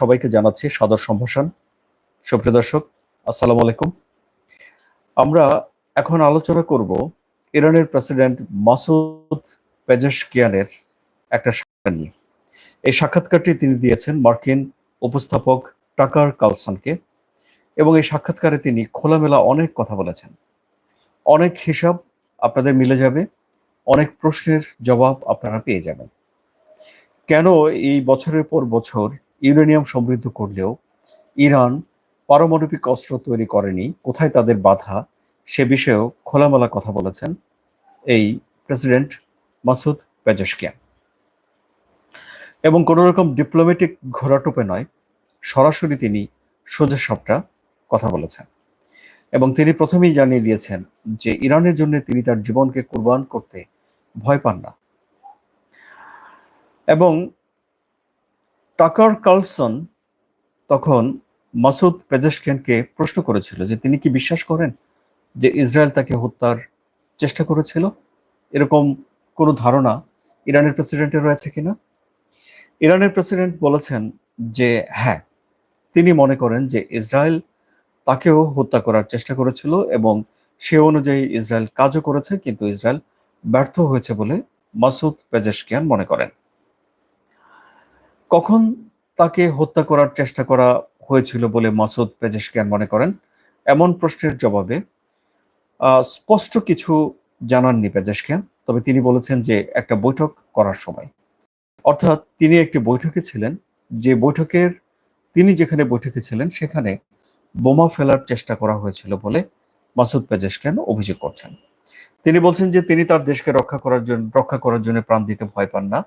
সবাইকে জানাচ্ছি সাদর সম্ভাষণ। সুপ্রিয় দর্শক, আসসালামু আলাইকুম। আমরা এখন আলোচনা করব ইরানের প্রেসিডেন্ট মাসুদ পেজেশকিয়ানের একটা সাক্ষাৎকার নিয়ে। এই সাক্ষাৎকারটি তিনি দিয়েছেন মার্কিন উপস্থাপক টাকার কালসনকে এবং এই সাক্ষাৎকারে তিনি খোলামেলা অনেক কথা বলেছেন। অনেক হিসাব আপনাদের মিলে যাবে, অনেক প্রশ্নের জবাব আপনারা পেয়ে যাবেন। কেন এই বছরের পর বছর ইউরেনিয়াম সমৃদ্ধ করলেও ইরান পারমাণবিক অস্ত্র তৈরি করেনি। কোথায় তাদের বাধা? সে বিষয়েও খোলামেলা কথা বলেছেন এই প্রেসিডেন্ট মাসুদ পেজেশকিয়ান এবং কোন রকম ডিপ্লোম্যাটিক ঘোরাটোপে নয়, সরাসরি তিনি সোজা সাপটা কথা বলেছেন। এবং তিনি প্রথমেই জানিয়ে দিয়েছেন যে ইরানের জন্য তিনি তার জীবনকে কোরবান করতে ভয় পান না। এবং টাকার কার্লসন তখন মাসুদ পেজেশকিয়ানকে প্রশ্ন করেছিল যে তিনি কি বিশ্বাস করেন যে ইসরায়েল তাকে হত্যার চেষ্টা করেছিল? এরকম কোনো ধারণা ইরানের প্রেসিডেন্টের রয়েছে কিনা? ইরানের প্রেসিডেন্ট বলেছেন যে হ্যাঁ তিনি মনে করেন যে ইসরায়েল তাকেও হত্যা করার চেষ্টা করেছিল এবং সে অনুযায়ী ইসরায়েল কাজও করেছে, কিন্তু ইসরায়েল ব্যর্থ হয়েছে বলে মাসুদ পেজেশকিয়ান মনে করেন। কখন তাকে হত্যা করার চেষ্টা করা হয়েছিল বলে মাসুদ পেজেশকিয়ান মনে করেন? এমন প্রশ্নের জবাবে স্পষ্ট কিছু জানাননি পেজেশকিয়ান, তবে তিনি বলেছেন যে একটা বৈঠক করার সময়। অর্থাৎ তিনি একটি বৈঠকে ছিলেন, যে বৈঠকের, তিনি যেখানে বৈঠকে ছিলেন সেখানে বোমা ফেলার চেষ্টা করা হয়েছিল বলে মাসুদ পেজেশকিয়ান অভিযোগ করছেন। তিনি বলছেন যে তিনি তার দেশকে রক্ষা করার জন্য, রক্ষা করার জন্য প্রাণ দিতে ভয় পান না।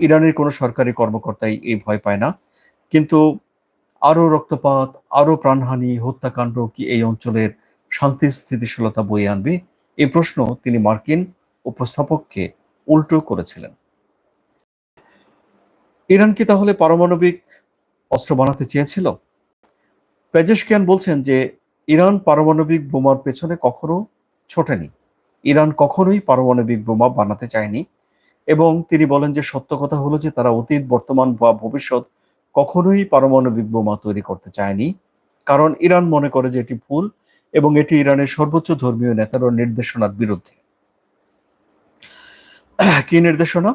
ইরানের কোনো সরকারি কর্মকর্তাই এই ভয় পায় না। কিন্তু আরও রক্তপাত আরও প্রাণহানি, হত্যাকাণ্ড কি এই অঞ্চলের শান্তি স্থিতিশীলতা বয়ে আনবে? এই প্রশ্ন তিনি মার্কিন উপস্থাপককে উল্টো করেছিলেন। ইরান কি তাহলে পারমাণবিক অস্ত্র বানাতে চেয়েছিল? পেজেশকিয়ান বলছেন যে, ইরান পারমাণবিক বোমার পেছনে কখনো ছোটেনি। ইরান কখনোই পারমাণবিক বোমা বানাতে চায়নি। এবং তিনি বলেন যে সত্য কথা হলো যে তারা অতীত, বর্তমান বা ভবিষ্যৎ কখনোই পারমাণবিক বোমা তৈরি করতে চায়নি। কারণ ইরান মনে করে যে এটি ভুল এবং এটি ইরানের সর্বোচ্চ ধর্মীয় নেতার নির্দেশনার বিরুদ্ধে। কি নির্দেশনা?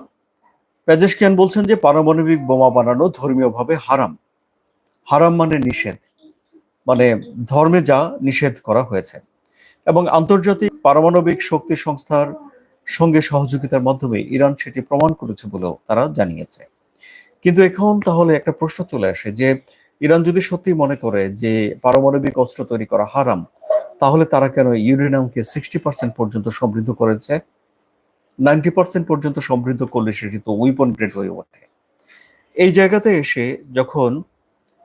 পেজেশকিয়ান বলছেন যে পারমাণবিক বোমা বানানো ধর্মীয়ভাবে হারাম। হারাম মানে নিষেধ। মানে ধর্মে যা নিষেধ করা হয়েছে। এবং আন্তর্জাতিক পারমাণবিক শক্তি সংস্থার সঙ্গে সহযোগিতার মাধ্যমে ইরান সেটি প্রমাণ করেছে বলেও তারা জানিয়েছে। কিন্তু এখন তাহলে একটা প্রশ্ন চলে আসে যে, ইরান যদি সত্যি মনে করে যে পারমাণবিক অস্ত্র তৈরি করা হারাম, তাহলে তারা কেন ইউরেনিয়ামকে সিক্সটি পার্সেন্ট পর্যন্ত সমৃদ্ধ করেছে? নাইনটি পার্সেন্ট পর্যন্ত সমৃদ্ধ করলে সেটি তো উইপন গ্রেড হয়ে ওঠে। এই জায়গাতে এসে যখন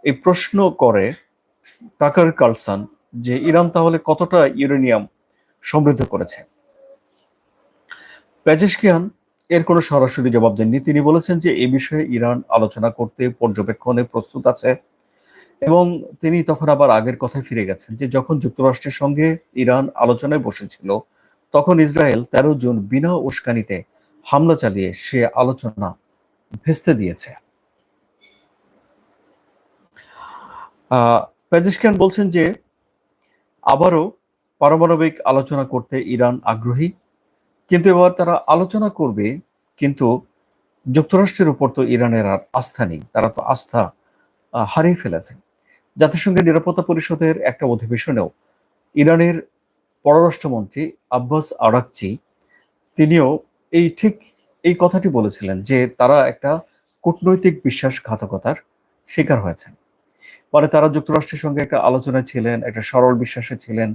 এই প্রশ্ন করে টাকার কালসান যে, ইরান তাহলে কতটা ইউরেনিয়াম সমৃদ্ধ করেছে? প্যাজেশকিয়ান এর কোনো সরাসরি জবাব দেননি। তিনি বলেছেন যে এই বিষয়ে ইরান আলোচনা করতে পর্যবেক্ষণে প্রস্তুত আছে এবং তিনি তখন আবার আগের কথায় ফিরে গেছেন যে যখন যুক্তরাষ্ট্রের সঙ্গে ইরান আলোচনায় বসেছিল, তখন ইসরায়েল তেরো জুন বিনা উস্কানিতে হামলা চালিয়ে সে আলোচনা ভেস্তে দিয়েছে। পেজিশকান বলছেন যে আবারও পারমাণবিক আলোচনা করতে ইরান আগ্রহী। কিন্তু এবার তারা আলোচনা করবে, কিন্তু যুক্তরাষ্ট্রের উপর তো ইরানের আর আস্থা নেই, তারা তো আস্থা হারিয়ে ফেলেছে। জাতিসংঘের নিরাপত্তা পরিষদের একটা অধিবেশনেও ইরানের পররাষ্ট্রমন্ত্রী আব্বাস আরাকচি, তিনিও এই ঠিক এই কথাটি বলেছিলেন যে তারা একটা কূটনৈতিক বিশ্বাসঘাতকতার শিকার হয়েছেন। মানে তারা যুক্তরাষ্ট্রের সঙ্গে একটা আলোচনায় ছিলেন, একটা সরল বিশ্বাসে ছিলেন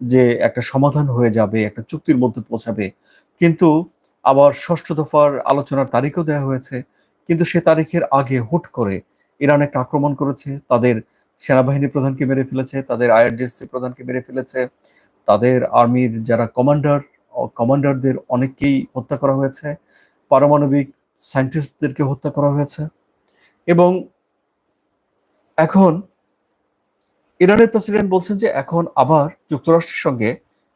যে একটা সমাধান হয়ে যাবে, একটা চুক্তির মধ্যে পৌঁছাবে। কিন্তু আবার ষষ্ঠ দফার আলোচনার তারিখও দেওয়া হয়েছে। কিন্তু সে তারিখের আগে হুট করে ইরান একটা আক্রমণ করেছে। তাদের সেনাবাহিনী প্রধানকে মেরে ফেলেছে, তাদের আইআরজিএসসি প্রধানকে মেরে ফেলেছে, তাদের আর্মির যারা কমান্ডার কমান্ডারদের অনেককেই হত্যা করা হয়েছে, পারমাণবিক সায়েন্টিস্টদেরকে হত্যা করা হয়েছে। এবং এখন ইরানের প্রেসিডেন্ট বলছেন যে এখন আবার যুক্তরাষ্ট্রের সঙ্গে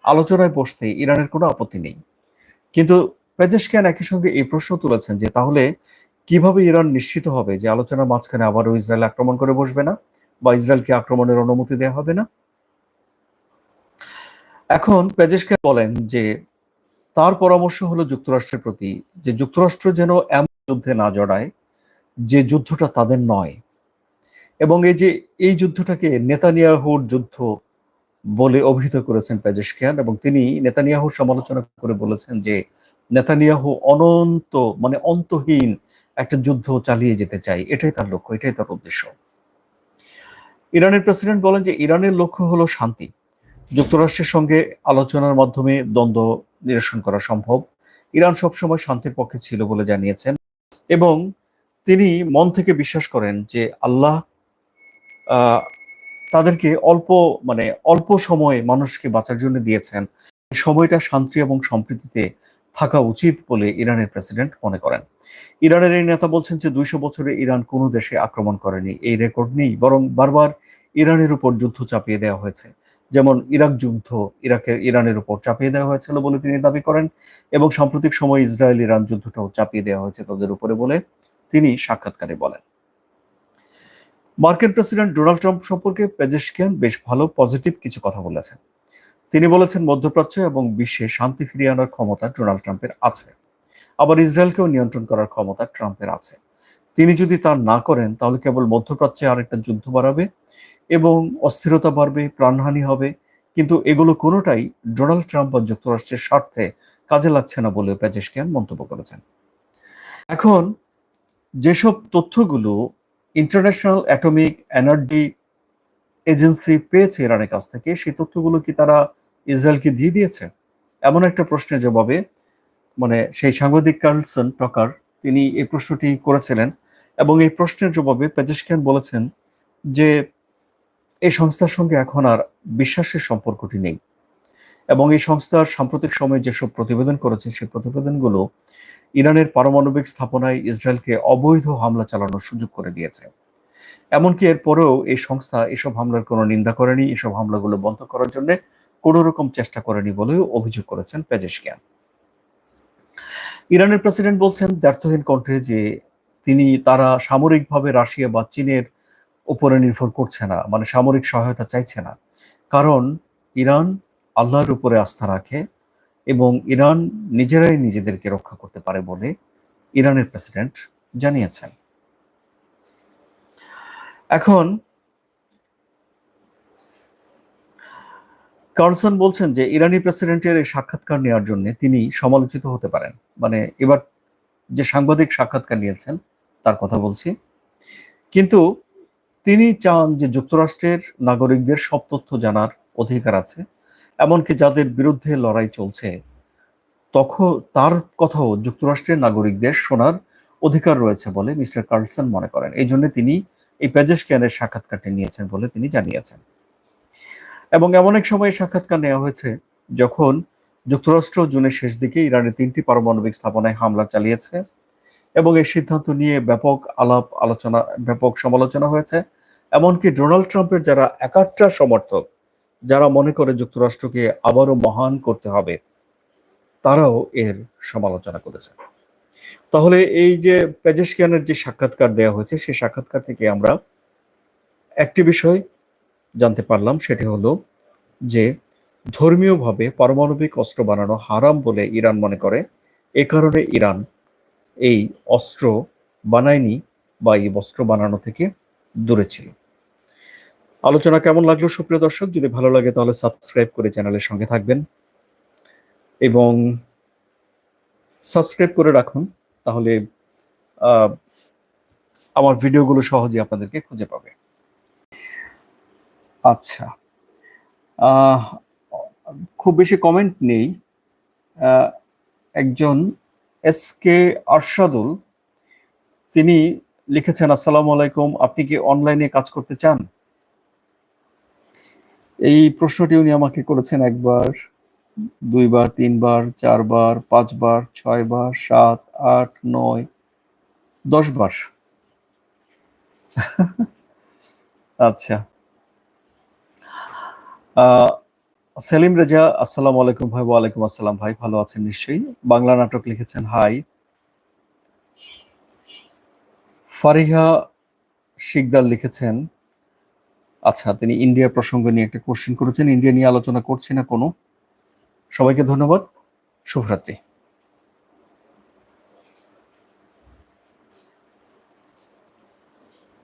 আলোচনায় বসতে ইরানের কোনো আপত্তি নেই। কিন্তু পেজেশকিয়ান একই সঙ্গে এই প্রশ্ন তুলেছেন যে তাহলে কীভাবে ইরান নিশ্চিত হবে যে আলোচনার মাঝখানে আবারও ইসরায়েল আক্রমণ করে বসবে না বা ইসরায়েলকে আক্রমণের অনুমতি দেওয়া হবে না? এখন পেজেশকে বলেন যে তার পরামর্শ হলো যুক্তরাষ্ট্রের প্রতি যে যুক্তরাষ্ট্র যেন এমন যুদ্ধে না জড়ায় যে যুদ্ধটা তাদের নয়। এবং এই যে, এই যুদ্ধটাকে নেতানিয়াহুর যুদ্ধ বলে অভিহিত করেছেন পেজেশকিয়ান এবং তিনি নেতানিয়াহুর সমালোচনা করে বলেছেন যে, নেতানিয়াহু অনন্ত মানে অন্তহীন একটা যুদ্ধ চালিয়ে যেতে চাই। এটাই তার লক্ষ্য, এটাই তার উদ্দেশ্য। ইরানের প্রেসিডেন্ট বলেন যে, ইরানের লক্ষ্য হলো শান্তি। যুক্তরাষ্ট্রের সঙ্গে আলোচনার মাধ্যমে দ্বন্দ্ব নিরসন করা সম্ভব। ইরান সবসময় শান্তির পক্ষে ছিল বলে জানিয়েছেন এবং তিনি মন থেকে বিশ্বাস করেন যে, আল্লাহ তাদেরকে অল্প মানে অল্প সময়ে মানুষকে বাঁচার জন্য দিয়েছেন। সময়টা শান্তি এবং সম্প্রীতিতে থাকা উচিত বলে ইরানের প্রেসিডেন্ট মনে করেন। ইরানের এই নেতা বলছেন যে দুইশো বছরে ইরান কোনো দেশে আক্রমণ করেনি। এই রেকর্ড নেই, বরং বারবার ইরানের উপর যুদ্ধ চাপিয়ে দেওয়া হয়েছে। যেমন ইরাক যুদ্ধ ইরাকের ইরানের উপর চাপিয়ে দেওয়া হয়েছিল বলে তিনি দাবি করেন এবং সাম্প্রতিক সময় ইসরায়েল ইরান যুদ্ধটাও চাপিয়ে দেওয়া হয়েছে তাদের উপরে বলে তিনি সাক্ষাৎকারে বলেন। মার্কিন প্রেসিডেন্ট ডোনাল্ড ট্রাম্প সম্পর্কে পেজেশকিয়ান বেশ ভালো পজিটিভ কিছু কথা বলেছেন। তিনি বলেছেন, মধ্যপ্রাচ্য এবং বিশ্বে শান্তি ফিরিয়ে আনার ক্ষমতা ডোনাল্ড ট্রাম্পের আছে। আবার ইসরায়েলকেও নিয়ন্ত্রণ করার ক্ষমতা ট্রাম্পের আছে। তিনি যদি তা না করেন, তাহলে কেবল মধ্যপ্রাচ্যে আরেকটা যুদ্ধ বাড়াবে এবং অস্থিরতা বাড়বে, প্রাণহানি হবে। কিন্তু এগুলো কোনোটাই ডোনাল্ড ট্রাম্প বা যুক্তরাষ্ট্রের স্বার্থে কাজে লাগছে না বলে পেজেশকিয়ান মন্তব্য করেছেন। এখন যেসব তথ্যগুলো ইন্টারন্যাশনাল অ্যাটমিক এনার্জি এজেন্সি পেয়েছে ইরানের কাছ থেকে। সেই তথ্যগুলো কি তারা ইসরায়েলকে দিয়ে দিয়েছে? এমন একটা প্রশ্নের জবাবে মানে সেই সাংবাদিক কার্লসন প্রকার তিনি এই প্রশ্নটি করেছিলেন এবং এই প্রশ্নের জবাবে পেজেশকিয়ান বলেছেন যে এই সংস্থার সঙ্গে এখন আর বিশ্বাসের সম্পর্কটি নেই। এবং এই সংস্থার সাম্প্রতিক সময়ে যেসব প্রতিবেদন করেছে সেই প্রতিবেদনগুলো ইরানের পারমাণবিক স্থাপনায় ইসরায়েলকে অবৈধ হামলা চালানোর সুযোগ করে দিয়েছে। এমনকি এরপরেও এই সংস্থা এসব হামলার কোনো নিন্দা করেনি, এসব হামলাগুলো বন্ধ করার জন্য কোন রকম চেষ্টা করেনি বলেও অভিযোগ করেছেন পেজেশকিয়ান। ইরানের প্রেসিডেন্ট বলছেন দ্ব্যর্থহীন কণ্ঠে যে তিনি তারা সামরিকভাবে রাশিয়া বা চীনের উপরে নির্ভর করছে না মানে সামরিক সহায়তা চাইছে না। কারণ ইরান আল্লাহর উপরে আস্থা রাখে এবং ইরান নিজেরাই নিজেদেরকে রক্ষা করতে পারে বলে ইরানের প্রেসিডেন্ট জানিয়েছেন। এখন, কার্লসন বলছেন যে ইরানি প্রেসিডেন্টের এই সাক্ষাৎকার নেওয়ার জন্য তিনি সমালোচিত হতে পারেন। মানে এবার যে সাংবাদিক সাক্ষাৎকার নিয়েছেন, তার কথা বলছি। কিন্তু তিনি চান যে যুক্তরাষ্ট্রের নাগরিকদের সব তথ্য জানার অধিকার আছে। এমনকি যাদের বিরুদ্ধে লড়াই চলছে। তখন তার কথাও যুক্তরাষ্ট্রের নাগরিকদের শোনার অধিকার রয়েছে বলে মিস্টার কার্লসন মনে করেন। এই জন্য তিনি এই পেজেশকিয়ানের সাক্ষাৎকারটি নিয়েছেন বলে তিনি জানিয়েছেন। এবং এমন এক সময় সাক্ষাৎকার নেওয়া হয়েছে যখন যুক্তরাষ্ট্র জুনের শেষ দিকে ইরানের তিনটি পারমাণবিক স্থাপনায় হামলা চালিয়েছে এবং এই সিদ্ধান্ত নিয়ে ব্যাপক আলাপ আলোচনা, ব্যাপক সমালোচনা হয়েছে। এমনকি ডোনাল্ড ট্রাম্পের যারা একাত্রা সমর্থক যারা মনে করে যুক্তরাষ্ট্রকে আবারও মহান করতে হবে, তারাও এর সমালোচনা করেছে। তাহলে এই যে পেজেশকিয়ানের যে সাক্ষাৎকার দেওয়া হয়েছে, সেই সাক্ষাৎকার থেকে আমরা একটি বিষয় জানতে পারলাম, সেটি হলো যে ধর্মীয়ভাবে পারমাণবিক অস্ত্র বানানো হারাম বলে ইরান মনে করে। এ কারণে ইরান এই অস্ত্র বানায়নি বা এই অস্ত্র বানানো থেকে দূরে ছিল। আলোচনা কেমন লাগল সুপ্রিয় দর্শক? যদি ভালো লাগে তাহলে সাবস্ক্রাইব করে চ্যানেলের সঙ্গে থাকবেন। এবং সাবস্ক্রাইব করে রাখুন, তাহলে আমার ভিডিওগুলো সহজে আপনাদেরকে খুঁজে পাবে। আচ্ছা খুব বেশি কমেন্ট নেই। একজন এস কে আরশাদুল, তিনি লিখেছেন, আসসালামু আলাইকুম, আপনি কি অনলাইনে কাজ করতে চান? এই প্রশ্নটি উনি আমাকে করেছেন একবার, দুইবার, তিনবার, চারবার, পাঁচবার, ছয়বার, সাত, আট, নয় দশ বার আচ্ছা সেলিম রেজা, আসসালাম আলাইকুম ভাই, ওয়ালাইকুম আসসালাম ভাই, ভালো আছেন নিশ্চয়ই? বাংলা নাটক লিখেছেন, হাই। ফারিহা শিকদার লিখেছেন আচ্ছা তিনি ইন্ডিয়া প্রসঙ্গ নিয়ে একটা কোশ্চেন করেছেন। ইন্ডিয়া নিয়ে আলোচনা করছি না কোনো। সবাইকে ধন্যবাদ। শুভরাত্রি।